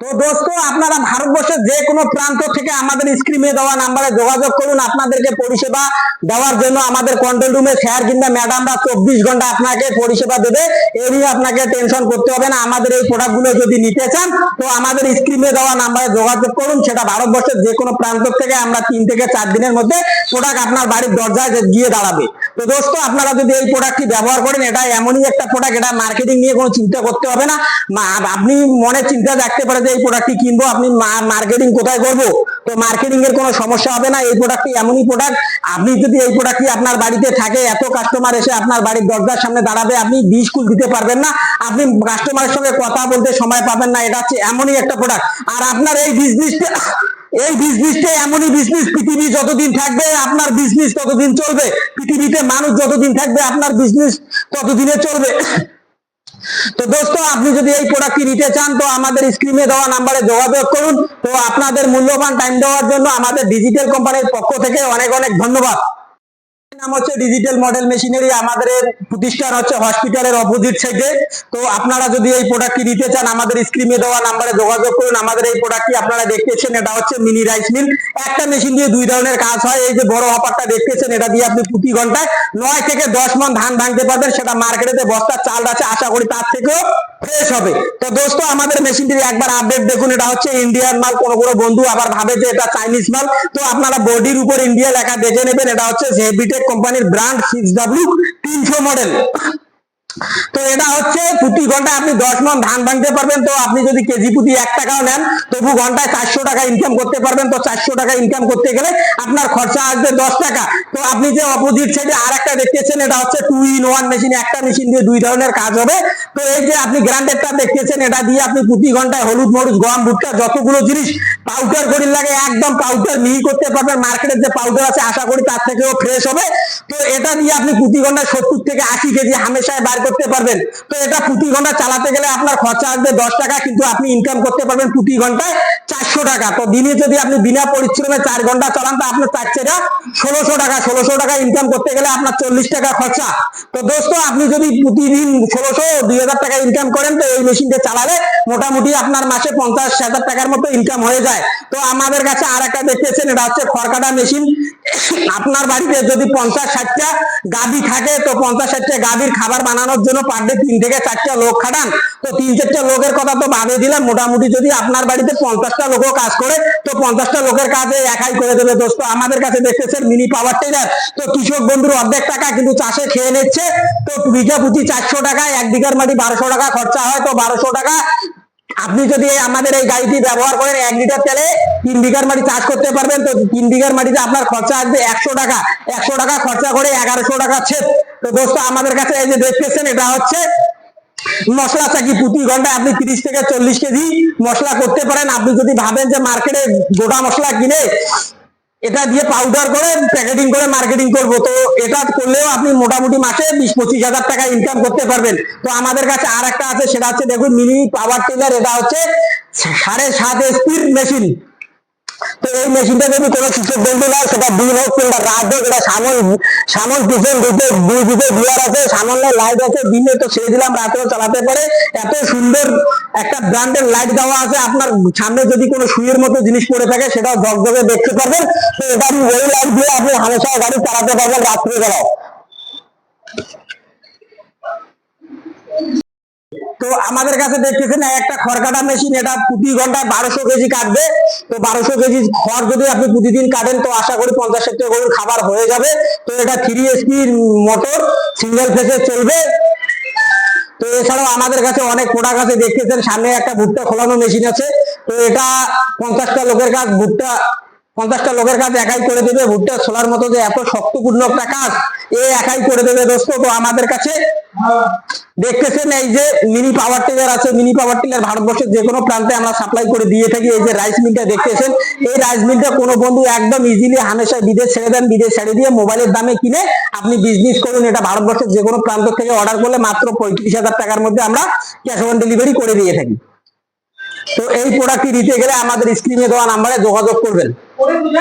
তো দোস্ত, আপনারা ভারতবর্ষের যে কোনো প্রান্ত থেকে আমাদের স্ক্রিনে দেওয়া নাম্বারে যোগাযোগ করুন। আপনাদেরকে পরিষেবা দেওয়ার জন্য আমাদের কন্ট্রোল রুমে স্যার কিংবা ম্যাডামরা চব্বিশ ঘণ্টা আপনাকে পরিষেবা দেবে। এ আপনাকে টেনশন করতে হবে না। আমাদের এই প্রোডাক্টগুলো যদি নিতে চান, তো আমাদের স্ক্রিনে দেওয়া নাম্বারে যোগাযোগ করুন। সেটা ভারতবর্ষের যে কোনো প্রান্ত থেকে আমরা তিন থেকে চার দিনের মধ্যে প্রোডাক্ট আপনার বাড়ির দরজায় গিয়ে দাঁড়াবে। তো দোস্ত, আপনারা যদি এই প্রোডাক্টটি ব্যবহার করেন এটা এমনই একটা প্রোডাক্ট এটা মার্কেটিং নিয়ে কোনো চিন্তা করতে হবে না। আপনি মনে চিন্তা রাখতে পারে যে এই প্রোডাক্টটি কিনবো, আপনি মার্কেটিং কোথায় করব? তো মার্কেটিং এর কোনো সমস্যা হবে না, এই প্রোডাক্টটি এমনই প্রোডাক্ট আপনি যদি এই প্রোডাক্টটি আপনার বাড়িতে থাকে, এত কাস্টমার এসে আপনার বাড়ির দরজার সামনে দাঁড়াবে, আপনি বিশ কুল দিতে পারবেন না। আপনি কাস্টমারের সঙ্গে কথা বলতে সময় পাবেন না, এটা হচ্ছে এমনই একটা প্রোডাক্ট আর আপনার এই বিজনেসটা এই বিজনেসটা এমনই বিজনেস পৃথিবী যতদিন থাকবে, আপনার বিজনেস ততদিন চলবে। পৃথিবীতে মানুষ যতদিন থাকবে, আপনার বিজনেস ততদিনে চলবে। তো দোস্ত, আপনি যদি এই প্রোডাক্টটি নিতে চান, তো আমাদের স্ক্রিনে দেওয়া নাম্বারে যোগাযোগ করুন। তো আপনাদের মূল্যবান টাইম দেওয়ার জন্য আমাদের ডিজিটাল কোম্পানির পক্ষ থেকে অনেক অনেক ধন্যবাদ। নাম হচ্ছে ডিজিটাল মডেল মেশিনারি আমাদের প্রতিষ্ঠান হচ্ছে হসপিটালের অপোজিট সাইডে তো আপনারা যদি এই প্রোডাক্টটি চান, আমাদের স্ক্রিনে দেওয়া নাম্বারে যোগাযোগ করুন। আমাদের এই প্রোডাক্টটি আপনারা দেখতেছেন, এটা হচ্ছে মিনি রাইস মিল একটা মেশিন দিয়ে দুই ধরনের কাজ হয়। এই যে বড় হপারটা দেখতেছেন, এটা দিয়ে আপনি প্রতি ঘন্টায় নয় থেকে দশ মন ধান ভাঙতে পারবেন। সেটা মার্কেটে বস্তার চাল আছে। আশা করি তার থেকেও ফ্রেশ হবে। তো দোস্ত, আমাদের মেশিনটির একবার আপডেট দেখুন, এটা হচ্ছে ইন্ডিয়ান মাল, কোনো কোনো বন্ধু আবার ভাবে যে এটা চাইনিজ মাল। তো আপনারা বডির উপর ইন্ডিয়া লেখা দেখে নেবেন, এটা হচ্ছে হেভিটেক কোম্পানির ব্র্যান্ড সিক্স ডাব্লিউ তিনশো মডেল তো এটা হচ্ছে প্রতি ঘন্টায় আপনি দশ মন ধান ভাঙতে পারবেন, তো আপনি যদি কেজি প্রতি এক টাকাও নেন, তবু ঘন্টায় চারশো টাকা ইনকাম করতে পারবেন। তো চারশো টাকা ইনকাম করতে গেলে আপনার খরচা আসবে দশ টাকা। তো আপনি যে অপোজিট সাইডে আর একটা দেখতেছেন, এটা হচ্ছে টু ইন ওয়ান মেশিন একটা মেশিন দিয়ে দুই ধরনের কাজ হবে। তো এই যে আপনি গ্রান্ডেডটা দেখতেছেন, এটা দিয়ে আপনি প্রতি ঘন্টায় হলুদ, মরুচ, গম, ভুট্টা, যতগুলো জিনিস পাউডার করির লাগে, একদম পাউডার মিহি করতে পারবেন। মার্কেটের যে পাউডার আছে, আশা করি তার থেকেও ফ্রেশ হবে। তো এটা দিয়ে আপনি প্রতি ঘন্টায় সত্তর থেকে আশি কেজি হামেশায় বার করতে পারবেন। তো এটা প্রতি ঘণ্টা চালাতে গেলে আপনার খরচা আসবে দশ টাকা, কিন্তু আপনি ইনকাম করতে পারবেন প্রতি ঘন্টায় চারশো টাকা। তো দিনে যদি আপনি বিনা পরিশ্রমে চার ঘণ্টা চালান, তো আপনার চার চেরা ষোলোশো টাকা ষোলোশো টাকা ইনকাম করতে গেলে আপনার চল্লিশ টাকা খরচা। তো দোস্ত, আপনি যদি প্রতিদিন ষোলোশো, দুই হাজার টাকা ইনকাম করেন, তো এই মেশিনটা চালালে মোটামুটি আপনার মাসে পঞ্চাশ হাজার টাকার মতো ইনকাম হয়ে যায়। তো আমাদের কাছে আর একটা দেখতেছেন এটা হচ্ছে খড়কাটা মেশিন আপনার বাড়িতে যদি পঞ্চাশ ষাটটা গাভি থাকে, তো পঞ্চাশ ষাটটা গাভীর খাবার বানানোর জন্য পার ডে তিন থেকে চারটা লোক খাটান। তো তিন চারটা লোকের কথা তো বাদে দিলাম। মোটামুটি যদি আপনার বাড়িতে পঞ্চাশটা লোকও কাজ করে, তো পঞ্চাশটা লোকের কাজে একাই করে দেবে। দোস্ত, আমাদের কাছে দেখতেছেন মিনি পাওয়ার টেলার তো কৃষক বন্ধুর অর্ধেক টাকা কিন্তু চাষে খেয়ে নিচ্ছে। তো বিঘা প্রতি চারশো টাকা এক বিঘার মাটি বারোশো টাকা খরচা হয়, তো বারোশো টাকা আপনি যদি আমাদের এই গাড়িটি ব্যবহার করেন এক লিটার তেলে, তিন বিঘার মাটি চাষ করতে পারবেন। তো তিন বিঘার মাটিতে আপনার খরচা আসবে একশো টাকা। একশো টাকা খরচা করে এগারোশো টাকা ছেদ। তো দোস্ত, আমাদের কাছে এই যে দেখতেছেন, এটা হচ্ছে মশলা চাকি প্রতি ঘন্টায় আপনি তিরিশ থেকে চল্লিশ কেজি মশলা করতে পারেন। আপনি যদি ভাবেন যে মার্কেটে গোটা মশলা কিনে এটা দিয়ে পাউডার করে প্যাকেটিং করে মার্কেটিং করব। তো এটা করলেও আপনি মোটামুটি মাসে বিশ, পঁচিশ হাজার টাকা ইনকাম করতে পারবেন। তো আমাদের কাছে আর একটা আছে, সেটা হচ্ছে দেখুন মিনি পাওয়ার টিলার এটা হচ্ছে সাড়ে সাত এসপির মেশিন তো এই মেশিনটা যদি কোনো কৃষক বন্ধু নেয় সেটা দিন হোক কিংবা রাত হোক, এটা সামন সামন পিছন দুটো দুই দিকে গিয়ার আছে, সামান্য লাইট আছে দিনে তো ছেড়ে দিলাম, রাতেও চালাতে পারে। এত সুন্দর একটা ব্র্যান্ডের লাইট দেওয়া আছে, আপনার সামনে যদি কোনো সুইয়ের মতো জিনিস পড়ে থাকে, সেটাও ঝকঝকে দেখতে পারবেন। তো এটা আপনি ওই লাইট দিয়ে আপনি হামেশা গাড়ি চালাতে পারবেন রাত্রিবেলাও। তো আমাদের কাছে দেখতেছেন একটা খড় কাটা মেশিন এটা প্রতি ঘন্টায় বারোশো কেজি কাটবে। তো বারোশো কেজি খড় যদি আপনি প্রতিদিন কাটেন, তো আশা করি পঞ্চাশ ষাট গরুর খাবার হয়ে যাবে। তো এটা থ্রি এসপির মোটর সিঙ্গেল ফেসে চলবে। তো এছাড়াও আমাদের কাছে অনেক প্রোডাক্ট আছে, দেখতেছেন সামনে একটা ভুট্টা খোলানো মেশিন আছে। তো এটা পঞ্চাশটা লোকের কাজ ভুট্টা পঞ্চাশটা লোকের কাজ একাই করে দেবে, ভুট্টা, ছোলার মতো যে এত শক্তপূর্ণ একটা কাজ এ একাই করে দেবে দোস্ত। তো আমাদের কাছে দেখতেছেন এই যে মিনি পাওয়ার টিলার আছে। মিনি পাওয়ার টিলার ভারতবর্ষের যে কোনো প্রান্তে আমরা সাপ্লাই করে দিয়ে থাকি। এই যে রাইস মিলটা দেখতেছেন, এই রাইস মিলটা কোনো বন্ধু একদম ইজিলি হামেশা বিদেশ ছেড়ে দেন, বিদেশ ছেড়ে দিয়ে মোবাইলের দামে কিনে আপনি বিজনেস করুন। এটা ভারতবর্ষের যে কোনো প্রান্ত থেকে অর্ডার করলে মাত্র পঁয়ত্রিশ হাজার টাকার মধ্যে আমরা ক্যাশ অন ডেলিভারি করে দিয়ে থাকি। তো এই প্রোডাক্টটি নিতে গেলে আমাদের স্ক্রিনে দেওয়া নাম্বারে যোগাযোগ করবেন। உடம்புல